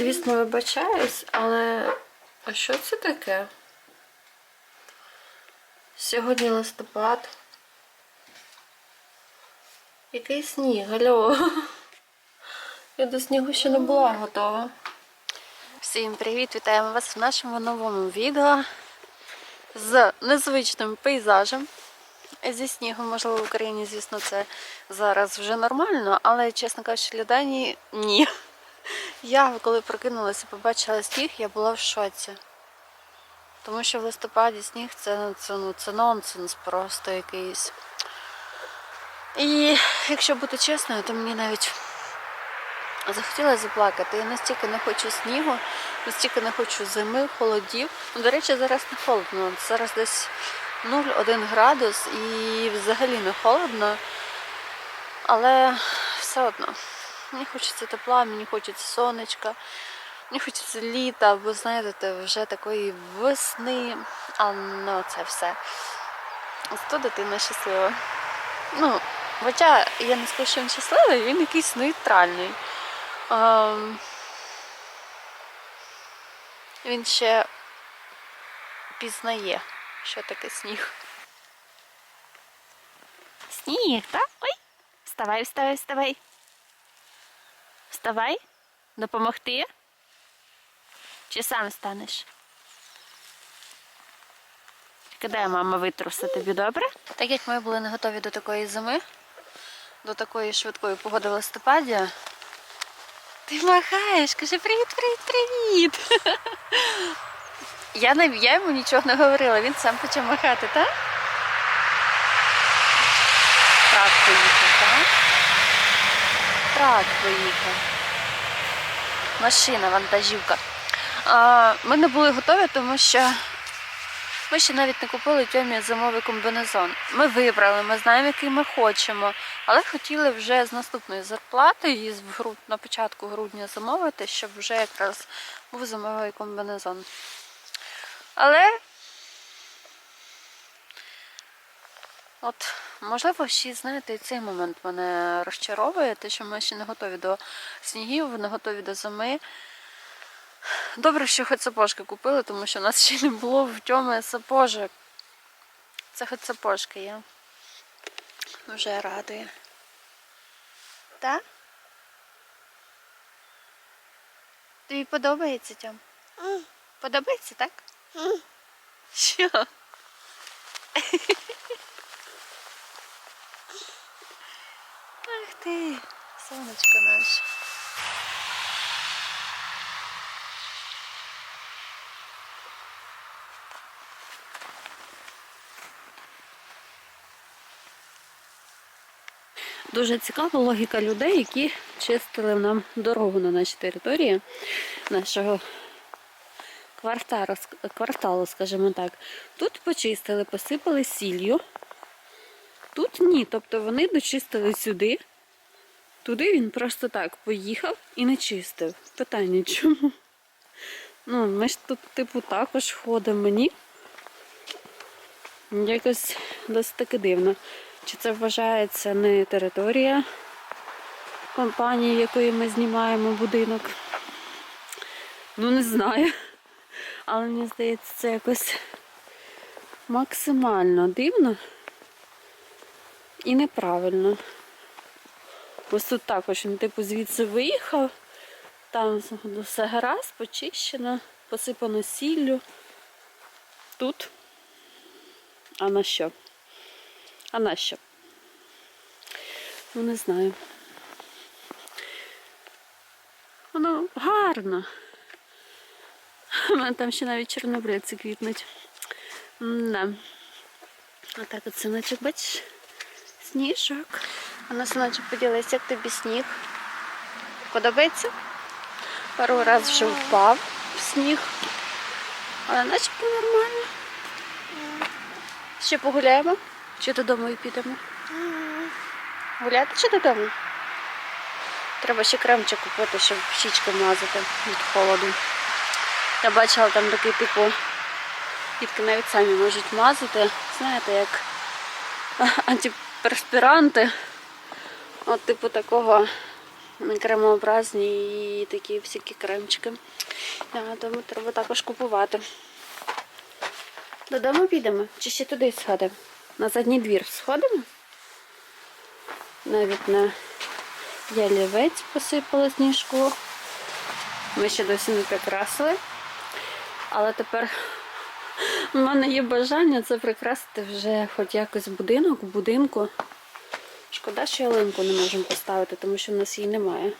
звісно, вибачаюсь, але а що це таке? Сьогодні листопад. Який сніг, алло. Я до снігу ще не була готова. Всім привіт! Вітаємо вас в нашому новому відео з незвичним пейзажем. Зі снігом, можливо, в Україні, звісно, це зараз вже нормально, але, чесно кажучи, для Данії ні. Я, коли прокинулася і побачила сніг, я була в шоці. Тому що в листопаді сніг це, це, ну, це нонсенс просто якийсь. І якщо бути чесною, то мені навіть захотілося заплакати. Я настільки не хочу снігу, настільки не хочу зими, холодів. Ну, до речі, зараз не холодно. Зараз десь 0,1 градус і взагалі не холодно. Але все одно. Мені хочеться тепла, мені хочеться сонечка, мені хочеться літа, або знаєте, вже такої весни. А ну це все. Зато дитина щаслива. Ну, хоча я не скажу, що він щасливий, він якийсь нейтральний. Ем, він ще пізнає, що таке сніг. Сніг, так? Ой, вставай, вставай, вставай. Вставай, допомогти? Чи сам станеш? Кидай мама витруса тобі добре? Так як ми були не готові до такої зими, до такої швидкої погоди в листопаді. Ти махаєш, каже привіт, привіт, привіт. Я, я йому нічого не говорила, він сам почав махати, так? Трак поїхав, так? Трак поїхав. Машина, вантажівка. Ми не були готові, тому що ми ще навіть не купили Тьомі зимовий комбінезон. Ми вибрали, ми знаємо, який ми хочемо, але хотіли вже з наступної зарплати груд... на початку грудня замовити, щоб вже якраз був зимовий комбінезон. Але от, можливо, ще, знаєте, і цей момент мене розчаровує, те, що ми ще не готові до снігів, не готові до зими. Добре, що хоч сапожки купили, тому що у нас ще не було в тьоми сапожок. Це хоч сапожки є. Вже радує. Так? Тобі подобається Тьом? Подобається, так? Що? ти, сонечко наше. Дуже цікава логіка людей, які чистили нам дорогу на нашій території, нашого кварталу, кварталу, скажімо так. Тут почистили, посипали сіллю. Тут ні. Тобто вони дочистили сюди. Туди він просто так поїхав і не чистив. Питання чому? Ну, ми ж тут, типу, також ходимо. Мені якось досить таки дивно. Чи це вважається не територія компанії, якої ми знімаємо будинок? Ну, не знаю. Але мені здається, це якось максимально дивно і неправильно. Ось тут також він, типу, звідси виїхав, там все гаразд, почищено, посипано сіллю. Тут. А на що? А на що? Ну, не знаю. Воно гарно. У мене там ще навіть чорнобривці квітнуть. Да. Отак от синочок, бачиш? Сніжок. А на синочок поділися, як тобі сніг. Подобається? Пару разів вже впав в сніг. Але начебто нормально. Ще погуляємо? Чи додому і підемо? Гуляти чи додому? Треба ще кремчик купити, щоб щічки мазати від холоду. Я бачила там такий типу, дітки навіть самі можуть мазати. Знаєте, як антиперспіранти. От типу такого кремообразні і такі всякі кремчики. Да, тому треба також купувати. Додому підемо? Чи ще туди сходимо? На задній двір сходимо? Навіть на ялівець посипали сніжку. Ми ще досі не прикрасили. Але тепер у мене є бажання це прикрасити вже хоч якось будинок, в будинку. Шкода, що ялинку не можемо поставити, тому що в нас її немає.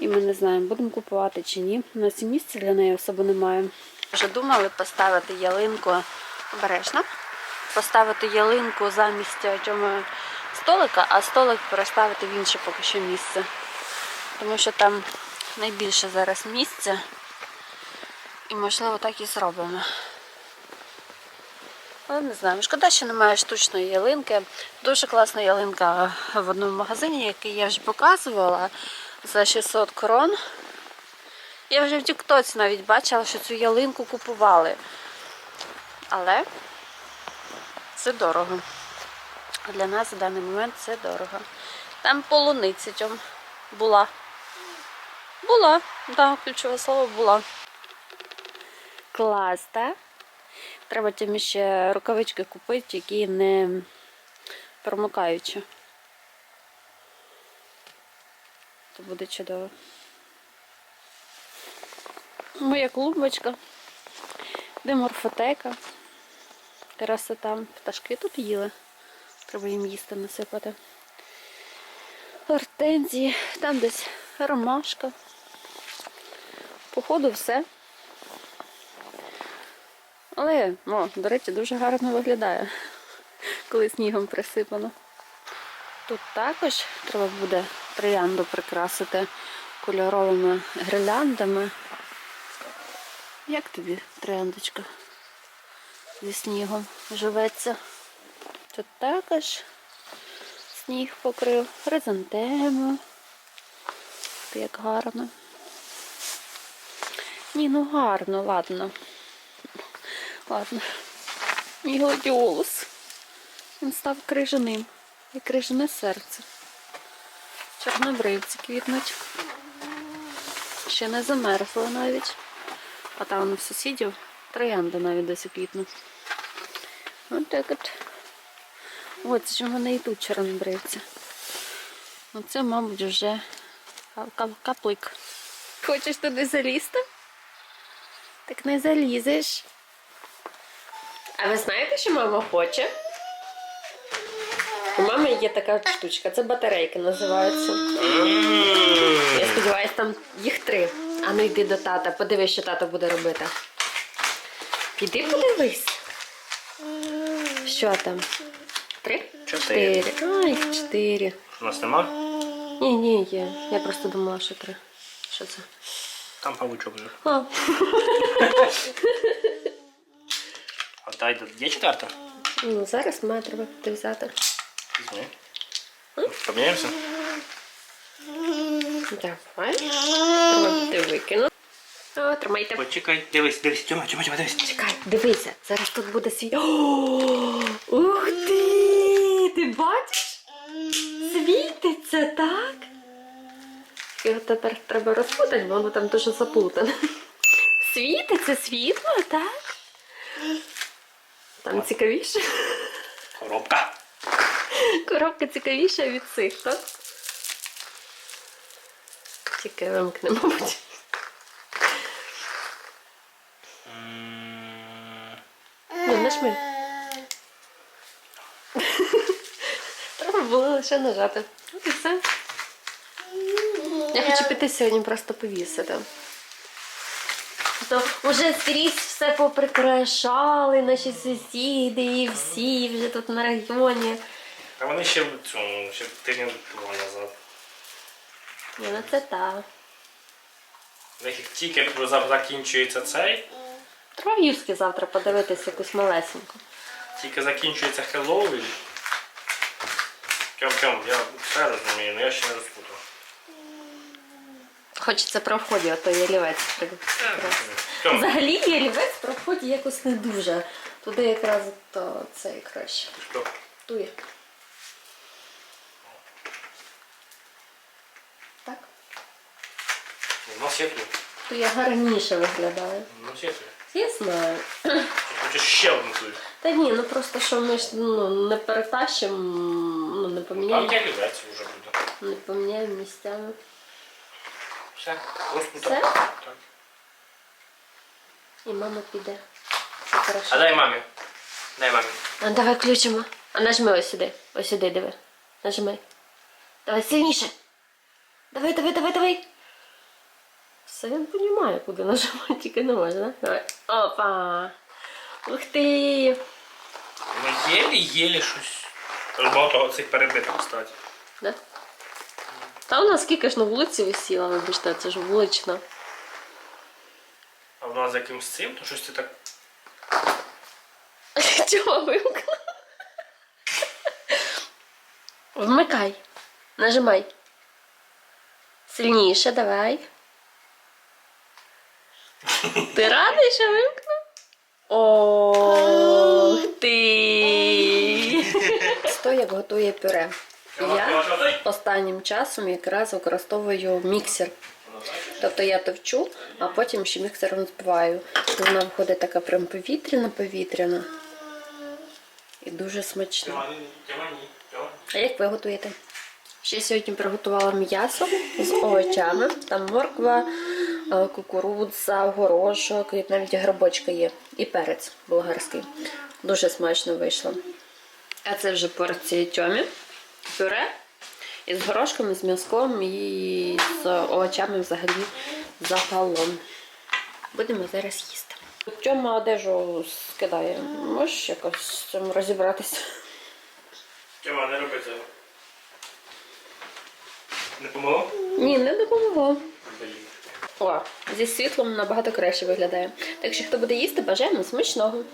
І ми не знаємо, будемо купувати чи ні. У нас і місця для неї особо немає. Вже думали поставити ялинку обережно. Поставити ялинку замість цього столика, а столик переставити в інше поки що місце. Тому що там найбільше зараз місця. І можливо так і зробимо. Але не знаю, шкода, що немає штучної ялинки. Дуже класна ялинка в одному магазині, який я вже показувала за 600 крон. Я вже в Тіктоці навіть бачила, що цю ялинку купували. Але це дорого. Для нас в даний момент це дорого. Там полуниця цьому була. Була, так, да, ключове слово була. Клас, так? Треба тим ще рукавички купити, які не промокаючі. То буде чудово. Моя клубочка, де морфотека. Красота. Пташки тут їли. Треба їм їсти насипати. Гортензії, там десь ромашка. Походу все. Але, о, до речі, дуже гарно виглядає, коли снігом присипано. Тут також треба буде троянду прикрасити кольоровими гірляндами. Як тобі трояндочка зі снігом живеться? Тут також сніг покрив, хризантему. Як гарно. Ні, ну гарно, ладно. Ладно. Мій гладіолус. Він став крижаним. І крижане серце. Чорнобривці квітнуть. Ще не замерзло навіть. А там у сусідів троянда навіть досі квітне. Ось так от. Ось це ж в мене і тут чорнобривці. Оце, мабуть, вже каплик. Хочеш туди залізти? Так не залізеш. А ви знаєте, що мама хоче? У мами є така штучка, це батарейки називаються. Я сподіваюся, там їх три. А ну йди до тата, подивись, що тато буде робити. Піди подивись. Що там? Три? Чотири. Ай, чотири. У нас нема? Ні, ні, є. Я просто думала, що три. Що це? Там павучок. А, Дай є четверта? ну зараз має треба взяти. Візьми. Поміняємося? Давай. Ти викину. О, тримайте. Почекай, дивись, дивись, Тьома, Тьома, Тьома, дивись. Чекай, дивися, зараз тут буде світ. О, ух ти! Ти бачиш? Світиться, так? Його тепер треба розпутати, бо воно там дуже заплутане. Світиться світло, так? Там цікавіше. Коробка. Коробка цікавіша від цих, так? Тільки вимкне, мабуть. Ну, нажми. Треба було лише нажати. От і все. Я хочу піти сьогодні просто повісити. То вже скрізь все поприкрашали наші сусіди і всі вже тут на районі. А вони ще в цьому, ще тиждень два назад. Ні, ну це так. Них як тільки закінчується цей, Треба в Юскі завтра подивитись якусь малесеньку. тільки закінчується Хеллоуін. Тьом, я все розумію, але я ще не розпутав. Хочеться про вході, а то ялівець. Взагалі ялівець про вході якось не дуже. Туди якраз то це і краще. Тує. На світло. То я гарніше виглядаю. На світло. Я знаю. Хочеш ще одну ту? Та ні, ну просто що ми ж ну, не перетащимо, ну не Там поміняємо, я любець вже буде. не поміняємо місцями. Все, просто Все? так. так. І мама піде. Все хорошо. А дай мамі. Дай мамі. А давай включимо. А нажми ось сюди. Ось сюди, диви. Нажми. Давай сильніше. Давай, давай, давай, давай. Все він розуміє, куди нажимати, тільки не може, да? Давай. Опа. Ух ти. Ми єлі-єлі щось. Багато цих перебиток, кстати. Да? Та у нас скільки ж на вулиці висіла, вибачте, це ж вулична. А в нас з якимсь цим, то щось ти так. Чого вимкнула? Вмикай. Нажимай. Сильніше, давай. Ти радий, що вимкнув? Ох ти! Сто як готує пюре. Я останнім часом якраз використовую міксер. Тобто я товчу, а потім ще міксером збиваю. Вона виходить така прям повітряна, повітряна. І дуже смачна. А як ви готуєте? Ще сьогодні приготувала м'ясо з овочами. Там морква, е, кукурудза, горошок, і навіть грибочка є. І перець болгарський. Дуже смачно вийшло. А це вже порція тьомі. Пюре із горошком, з м'язком і з овочами взагалі загалом. Будемо зараз їсти. Тьома одежу скидає. Можеш якось з цим розібратися? Тьома, не роби цього. Не помогло? Ні, не допомогло. О, зі світлом набагато краще виглядає. Так що, хто буде їсти, бажаємо смачного.